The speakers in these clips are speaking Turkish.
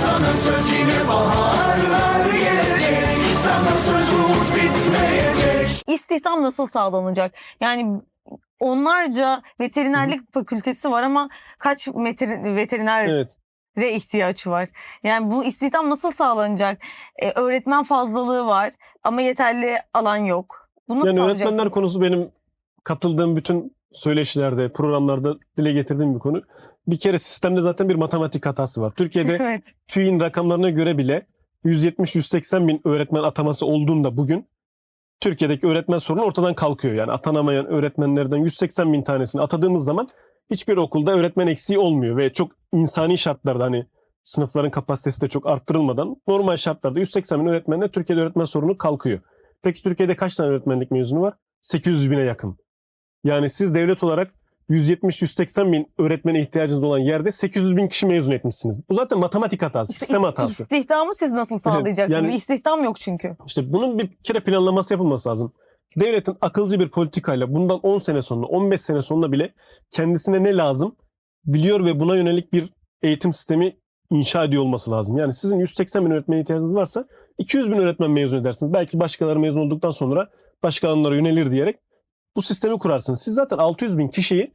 Sana söz yine baharlar gelecek Sana söz umut bitmeyecek İstihdam nasıl sağlanacak? Yani onlarca veterinerlik fakültesi var ama kaç meter- veterinere Evet. ihtiyaç var? Yani bu istihdam nasıl sağlanacak? Ee, öğretmen fazlalığı var ama yeterli alan yok. Bunu Yani öğretmenler konusu benim katıldığım bütün söyleşilerde, programlarda dile getirdiğim bir konu. Bir kere sistemde zaten bir matematik hatası var. Türkiye'de evet. TÜİ'nin rakamlarına göre bile 170-180 bin öğretmen ataması olduğunda bugün Türkiye'deki öğretmen sorunu ortadan kalkıyor. Yani atanamayan öğretmenlerden 180 bin tanesini atadığımız zaman hiçbir okulda öğretmen eksiği olmuyor ve çok insani şartlarda hani sınıfların kapasitesi de çok arttırılmadan normal şartlarda 180 bin öğretmenle Türkiye'de öğretmen sorunu kalkıyor. Peki Türkiye'de kaç tane öğretmenlik mezunu var? 800 bine yakın. Yani siz devlet olarak 170-180 bin öğretmene ihtiyacınız olan yerde 800 bin kişi mezun etmişsiniz. Bu zaten matematik hatası, İşte sistem is- hatası. İstihdamı siz nasıl sağlayacaksınız? yani- Bir İstihdam yok çünkü. İşte bunun bir kere planlaması yapılması lazım. Devletin akılcı bir politikayla bundan 10 sene sonra, 15 sene sonra bile kendisine ne lazım biliyor ve buna yönelik bir eğitim sistemi inşa ediyor olması lazım. Yani sizin 180 bin öğretmene ihtiyacınız varsa 200 bin öğretmen mezun edersiniz. Belki başkaları mezun olduktan sonra başka alanlara yönelir diyerek bu sistemi kurarsınız. Siz zaten 600 bin kişiyi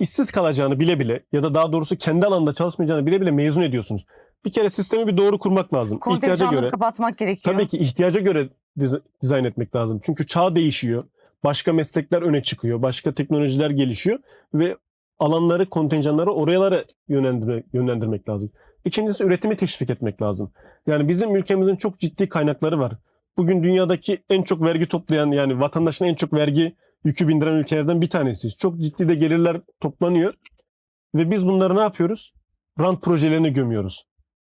işsiz kalacağını bile bile ya da daha doğrusu kendi alanında çalışmayacağını bile bile mezun ediyorsunuz. Bir kere sistemi bir doğru kurmak lazım. İhtiyaca göre. kapatmak gerekiyor. Tabii ki ihtiyaca göre diz- dizayn etmek lazım. Çünkü çağ değişiyor. Başka meslekler öne çıkıyor. Başka teknolojiler gelişiyor ve alanları, kontenjanları oralara yönlendirmek, yönlendirmek lazım. İkincisi üretimi teşvik etmek lazım. Yani bizim ülkemizin çok ciddi kaynakları var. Bugün dünyadaki en çok vergi toplayan yani vatandaşına en çok vergi yükü bindiren ülkelerden bir tanesiyiz. Çok ciddi de gelirler toplanıyor. Ve biz bunları ne yapıyoruz? Rant projelerini gömüyoruz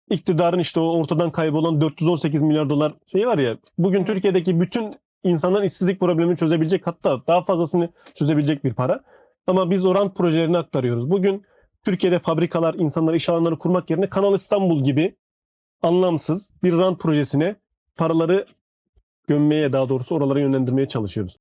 iktidarın işte o ortadan kaybolan 418 milyar dolar şeyi var ya. Bugün. Türkiye'deki bütün insanların işsizlik problemini çözebilecek hatta daha fazlasını çözebilecek bir para. Ama biz o rant projelerini aktarıyoruz. Bugün Türkiye'de fabrikalar, insanlar iş alanları kurmak yerine Kanal İstanbul gibi anlamsız bir rant projesine paraları gömmeye daha doğrusu oralara yönlendirmeye çalışıyoruz.